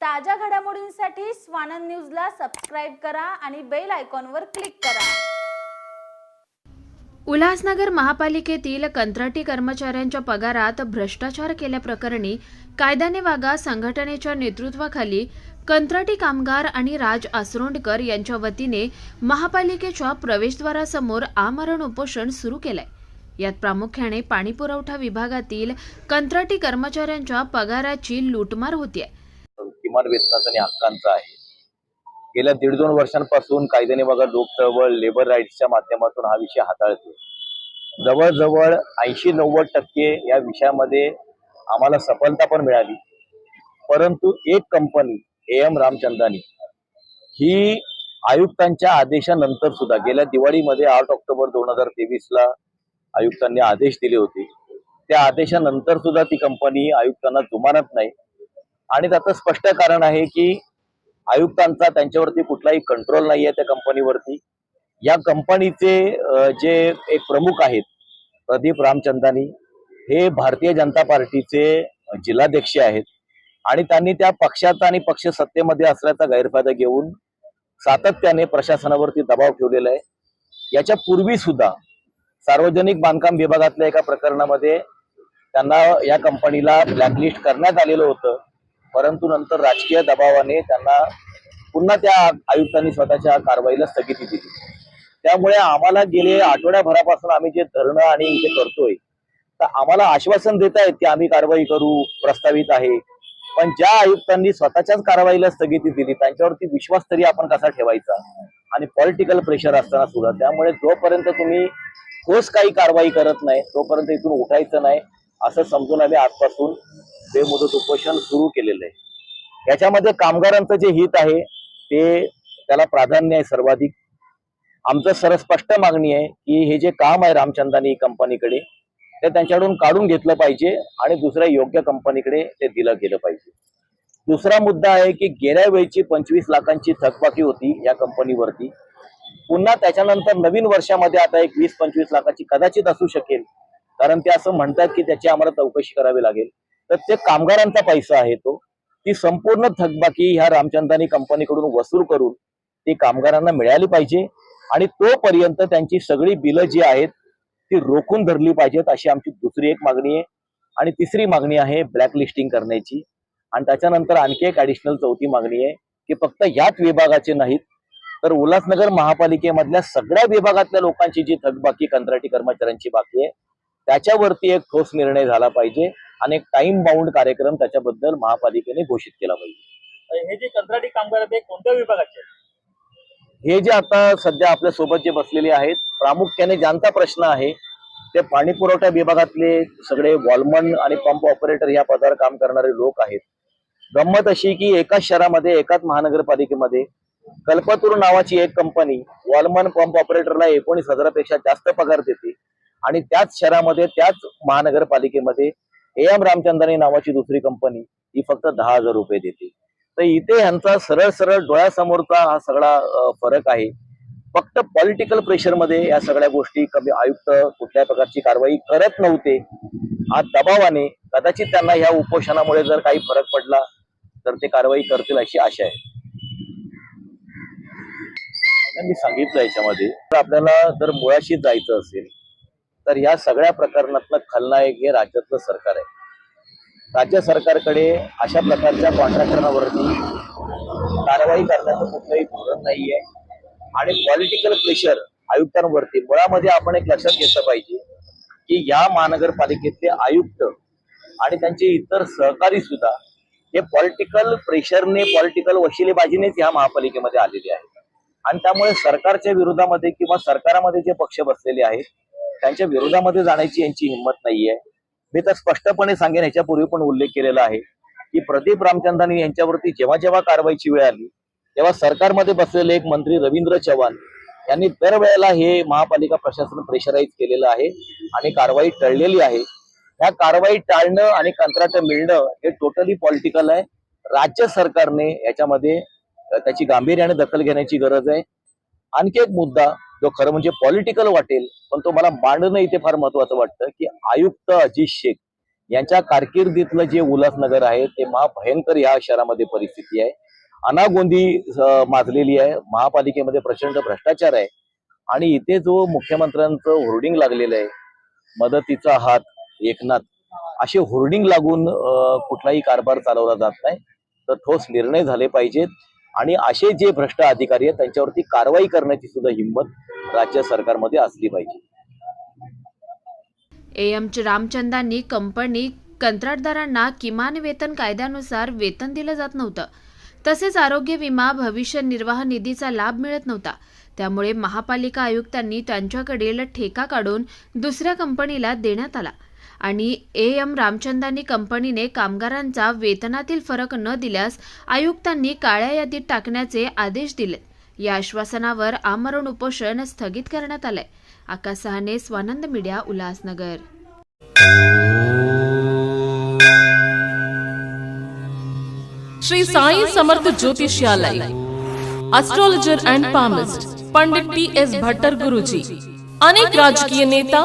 ताज्या घडामोडींसाठी स्वानंद न्यूजला सबस्क्राईब करा आणि बेल आयकॉनवर क्लिक करा. उल्हासनगर महापालिकेतील कंत्राटी कर्मचाऱ्यांच्या पगारात भ्रष्टाचार केल्याप्रकरणी कायद्याने वागा संघटनेच्या नेतृत्वाखाली कंत्राटी कामगार आणि राज आसरोंडकर यांच्या वतीने महापालिकेच्या प्रवेशद्वारासमोर आमरण उपोषण सुरू केलंय. यात प्रामुख्याने पाणीपुरवठा विभागातील कंत्राटी कर्मचाऱ्यांच्या पगाराची लूटमार होतीये. किमान वेतनाचा आणि हक्कांचा आहे. गेल्या दीड दोन वर्षांपासून कायद्याने बघा लोक चळवळ लेबर राईट्सच्या माध्यमातून हा विषय हाताळते जवळजवळ ऐंशी नव्वद टक्के या विषयामध्ये आम्हाला सफलता पण मिळाली. परंतु एक कंपनी ए एम रामचंद्रानी ही आयुक्तांच्या आदेशानंतर सुद्धा गेल्या दिवाळीमध्ये आठ ऑक्टोबर दोन हजार तेवीस ला आयुक्तांनी आदेश दिले होते. त्या आदेशानंतर सुद्धा ती कंपनी आयुक्तांना जुमानत नाही. आणि त्याचं स्पष्ट कारण आहे की आयुक्तांचा त्यांच्यावरती कुठलाही कंट्रोल नाही आहे त्या कंपनीवरती या कंपनीचे जे एक प्रमुख आहेत प्रदीप रामचंदानी हे भारतीय जनता पार्टीचे जिल्हाध्यक्ष आहेत. आणि त्यांनी त्या पक्षाचा आणि पक्ष सत्तेमध्ये असल्याचा गैरफायदा घेऊन सातत्याने प्रशासनावरती दबाव ठेवलेला आहे. याच्या पूर्वी सुद्धा सार्वजनिक बांधकाम विभागातल्या एका प्रकरणामध्ये त्यांना या कंपनीला ब्लॅकलिस्ट करण्यात आलेलं होतं. परंतु नंतर राजकीय दबावाने त्यांना पुन्हा त्या आयुक्तांनी स्वतःच्या कारवाईला स्थगिती दिली. त्यामुळे आम्हाला गेले आठवड्याभरापासून आम्ही जे धरणं आणि इथे करतोय तर आम्हाला आश्वासन देत आहेत की आम्ही कारवाई करू प्रस्तावित आहे. पण ज्या आयुक्तांनी स्वतःच्याच कारवाईला स्थगिती दिली त्यांच्यावरती विश्वास तरी आपण कसा ठेवायचा? आणि पॉलिटिकल प्रेशर असताना सुद्धा. त्यामुळे जोपर्यंत तुम्ही ठोस काही कारवाई करत नाही तोपर्यंत इथून उठायचं नाही असं समजून आम्ही आजपासून बेमुदत उपोषण सुरू केलेलं आहे. याच्यामध्ये कामगारांचं जे हित आहे ते त्याला प्राधान्य आहे सर्वाधिक. आमचं सर स्पष्ट मागणी आहे की हे जे काम आहे रामचंदानी कंपनीकडे ते त्यांच्याकडून काढून घेतलं पाहिजे आणि दुसऱ्या योग्य कंपनीकडे ते दिलं गेलं पाहिजे. दुसरा मुद्दा आहे की गेल्या वेळची पंचवीस लाखांची थकबाकी होती या कंपनीवरती. पुन्हा त्याच्यानंतर नवीन वर्षामध्ये आता एक वीस पंचवीस लाखाची कदाचित असू शकेल. कारण ते असं म्हणतात की त्याची आम्हाला चौकशी करावी लागेल. तर ते कामगारांचा पैसा आहे तो. ती संपूर्ण थकबाकी ह्या रामचंदानी कंपनीकडून वसूल करून ती कामगारांना मिळाली पाहिजे. आणि तोपर्यंत त्यांची सगळी बिलं जी आहेत ती रोखून धरली पाहिजेत अशी आमची दुसरी एक मागणी आहे. आणि तिसरी मागणी आहे ब्लॅक लिस्टिंग करण्याची. आणि त्याच्यानंतर आणखी एक ॲडिशनल चौथी मागणी आहे की फक्त याच विभागाचे नाहीत तर उल्हासनगर महापालिकेमधल्या सगळ्या विभागातल्या लोकांची जी थकबाकी कंत्राटी कर्मचाऱ्यांची बाकी आहे त्याच्यावरती एक ठोस निर्णय झाला पाहिजे आणि एक टाइम बाउंड कार्यक्रम त्याच्याबद्दल महापालिकेने घोषित केला पाहिजे. हे जे कंत्राटी कामगार आहेत कोणत्या विभागाचे? हे जे आता सध्या आपल्यासोबत जे बसलेले आहेत प्रामुख्याने ज्यांचा प्रश्न आहे ते पाणी पुरवठा विभागातले सगळे वॉलमन आणि पंप ऑपरेटर या पदावर काम करणारे लोक आहेत. गंमत अशी की एकाच शहरामध्ये एकाच महानगरपालिकेमध्ये कल्पतरू नावाची एक कंपनी वॉलमन पंप ऑपरेटरला एकोणीस हजारापेक्षा जास्त पगार देते. आणि त्याच शहरामध्ये त्याच महानगरपालिकेमध्ये ए एम रामचंदानी नावाची दुसरी कंपनी ही फक्त दहा हजार रुपये देते. तर इथे ह्यांचा सरळ सरळ डोळ्यासमोरचा हा सगळा फरक आहे. फक्त पॉलिटिकल प्रेशरमध्ये या सगळ्या गोष्टी कमी आयुक्त कुठल्या प्रकारची कारवाई करत नव्हते. हा दबावाने कदाचित त्यांना ह्या उपोषणामुळे जर काही फरक पडला तर ते कारवाई करतील अशी आशा आहे. मी सांगितलं याच्यामध्ये तर आपल्याला जर मुळाशी जायचं असेल तर या सगळ्या प्रकरणातलं खलनायक हे राज्यातलं सरकार आहे. राज्य सरकारकडे अशा प्रकारच्या कॉन्ट्रॅक्टरांवरती कारवाई करण्याचं कुठलंही धोरण नाहीये. आणि पॉलिटिकल प्रेशर आयुक्तांवरती मुळामध्ये आपण एक लक्षात घेतलं पाहिजे की या महानगरपालिकेतले आयुक्त आणि त्यांचे इतर सहकारी सुद्धा हे पॉलिटिकल प्रेशरने पॉलिटिकल वशिलेबाजीनेच ह्या महापालिकेमध्ये आलेले आहेत. आणि त्यामुळे सरकारच्या विरोधामध्ये किंवा सरकारामध्ये जे पक्ष बसलेले आहेत त्यांच्या विरोधामध्ये जाण्याची यांची हिंमत नाहीये. मी तर स्पष्टपणे सांगेन ह्याच्यापूर्वी पण उल्लेख केलेला आहे की प्रदीप रामचंद्रांनी यांच्यावरती जेव्हा जेव्हा कारवाईची वेळ आली तेव्हा सरकारमध्ये बसलेले एक मंत्री रवींद्र चव्हाण यांनी दरवेळेला हे महापालिका प्रशासन प्रेशराईज केलेलं आहे आणि कारवाई टळलेली आहे. ह्या कारवाई टाळणं आणि कंत्राट मिळणं हे टोटली पॉलिटिकल आहे. राज्य सरकारने याच्यामध्ये त्याची गांभीर्याने दखल घेण्याची गरज आहे. आणखी एक मुद्दा जो खरं म्हणजे पॉलिटिकल वाटेल पण तो मला मांडणं इथे फार महत्वाचं वाटतं की आयुक्त अजित शेख यांच्या कारकिर्दीतलं जे उल्हासनगर आहे ते महाभयंकर या शहरामध्ये परिस्थिती आहे. अनागोंदी माजलेली आहे. महापालिकेमध्ये प्रचंड भ्रष्टाचार आहे. आणि इथे जो मुख्यमंत्र्यांचं होर्डिंग लागलेलं आहे मदतीचा हात एकनाथ असे होर्डिंग लागून कुठलाही कारभार चालवला जात नाही. तर ठोस निर्णय झाले पाहिजेत. आणि असे जे भ्रष्ट अधिकारी आहेत त्यांच्यावरती कारवाई करण्याची सुद्धा हिंमत राज्य सरकारमध्ये असली पाहिजे. एम रामचंदांनी कंपनी कंत्राटदारांना किमान वेतन कायद्यानुसार वेतन दिलं जात नव्हतं. तसेच आरोग्य विमा भविष्य निर्वाह निधीचा लाभ मिळत नव्हता. त्यामुळे महापालिका आयुक्तांनी त्यांच्याकडील ठेका काढून दुसऱ्या कंपनीला देण्यात आला. आणि ए एम रामचंदानी कंपनीने कामगारांचा वेतनातील फरक न दिल्यास आयुक्तांनी काळ्या यादीत टाकण्याचे आदेश दिले. या आश्वासनावर आमरण उपोषण स्थगित करण्यात आलंय. आकाश सहाने Swanand media Ulhasnagar. Shri Sai Samarth ज्योतिषालय astrologer and palmist Pandit T S Bhattar Guruji अनेक राजकीय नेता